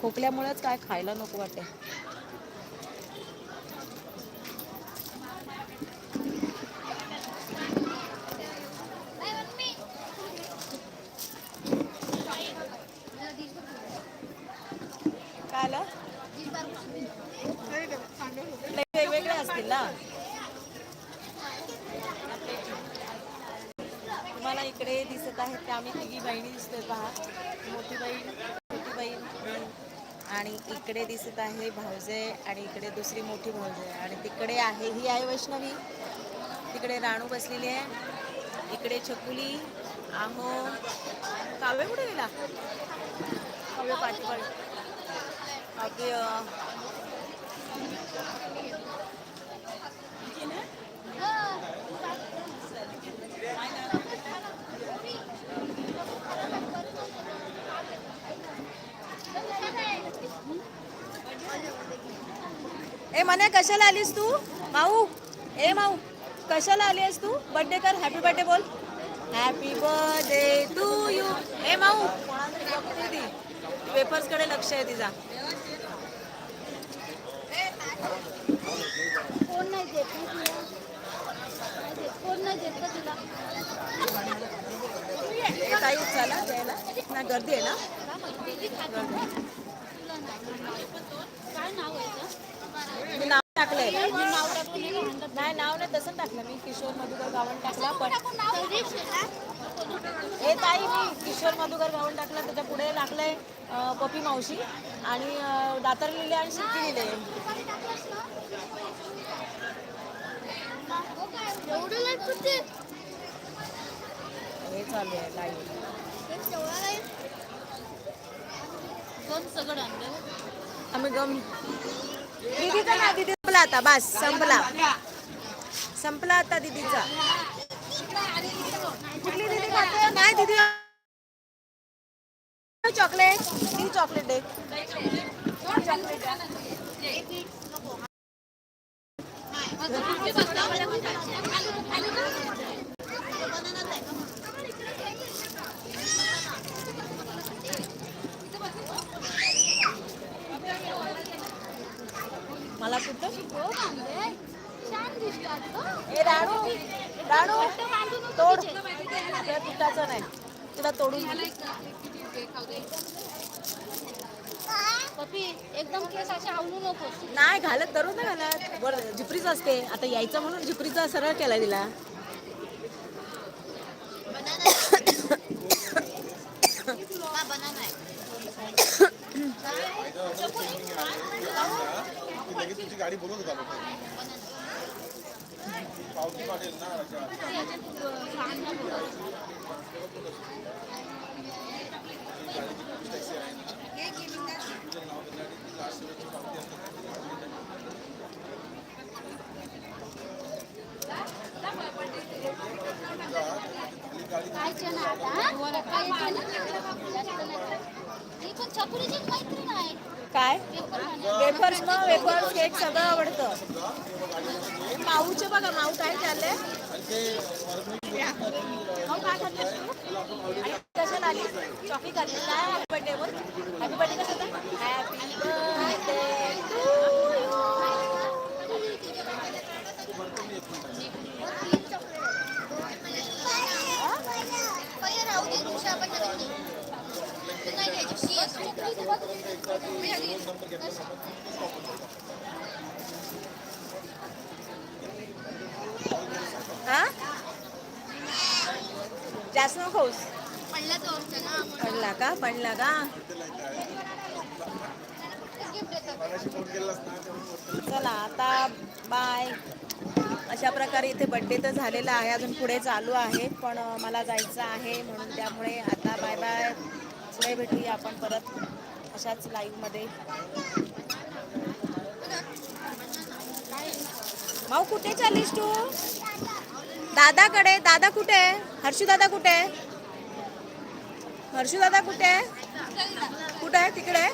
खोकल्यामुळेच काय खायला नको वाटे काय आलं? वेगवेगळे असतील ना. तुम्हाला इकडे दिसत आहेत त्या आम्ही तिघी बहिणी दिसतोय पहा. मोठी बहीण आणि इकडे दिसत आहे भाऊजे आणि इकडे दुसरी मोठी भाऊजे. आणि तिकडे आहे ही आहे वैष्णवी. तिकडे राणू बसलेली आहे. इकडे छकुली आहो. काव्य कुठे गेला? काव्य पाठीपाठ काव्य ए मने कशाला आलीस तू? माऊ ए माऊ कशाला आली आहेस तू? बर्थडे कर हॅपी बर्थडे बोल. हॅपी बर्थडे टू यू ए माऊ ती पेपर्सकडे लक्ष आहे तिचा. कोण नाही देत. कोण नाही देत का तुला? ए ताई चला द्यायला. ना गर्दी आहे ना? काय नाव आहे? मी नाव टाकलंय. मी नाव टाकून नाही. नाव नाही तसं टाकलं मी. किशोर मधुकर गावण टाकला पण ए ताई मी किशोर मधुकर गावण टाकला. त्याच्या पुढे टाकलंय पपी मावशी आणि दातार लिहिले आणि शिट्टी लिहिले. हे चालू आहे लाईव्ह आम्ही गम दीदीचा ना दीदी संपला आता बस संपला. संपला आता दीदीचा. कुठली दीदी खाते? नाही दीदी. चॉकलेट दीदी चॉकलेट दे. मला कुठं. ए राणू राणू तोड. तुला नाही. तुला तोडून पप्पी एकदम केस असे आवडू नको नाही घालत धरून नाही घालत. बरं झिपरीच असते. आता यायचं म्हणून झिपरीचा सरळ केला तिला. लगेच गाडी बोलवत होता लोक पावती पाडेल ना रजा. खायचे ना आता खायचे ना पण मैत्रीण आहे काय? वेफर्स मग वेफर्स केक सगळं आवडतं. माऊचे बघा माऊ काय चाललंय माऊ काय खातेस तू आणि कशाला आली? चॉकी खाल्ली काय? हॅपी बर्थडे बोल. हॅपी बर्थडे कसं हॅपी बर्थडे टू पहिले राहू दे दिवशी आपण नवीन घेऊ. तू नाही घ्यायची शी आहे. मी घ्यायची. हा? जास्त नको खाऊस पडला का? पडला का? चला आता बाय अशा प्रकारे इथे बड्डे तर झालेला आहे. अजून पुढे चालू आहे पण मला जायचं आहे म्हणून त्यामुळे आता बाय बाय पुढे भेटूया आपण परत अशाच लाईव्हमध्ये भाऊ कुठे चाललीस तू? दादाकडे. दादा कुठे? आहे हर्षू दादा कुठे? आहे हर्षू दादा कुठे? आहे कुठे आहे? तिकडे?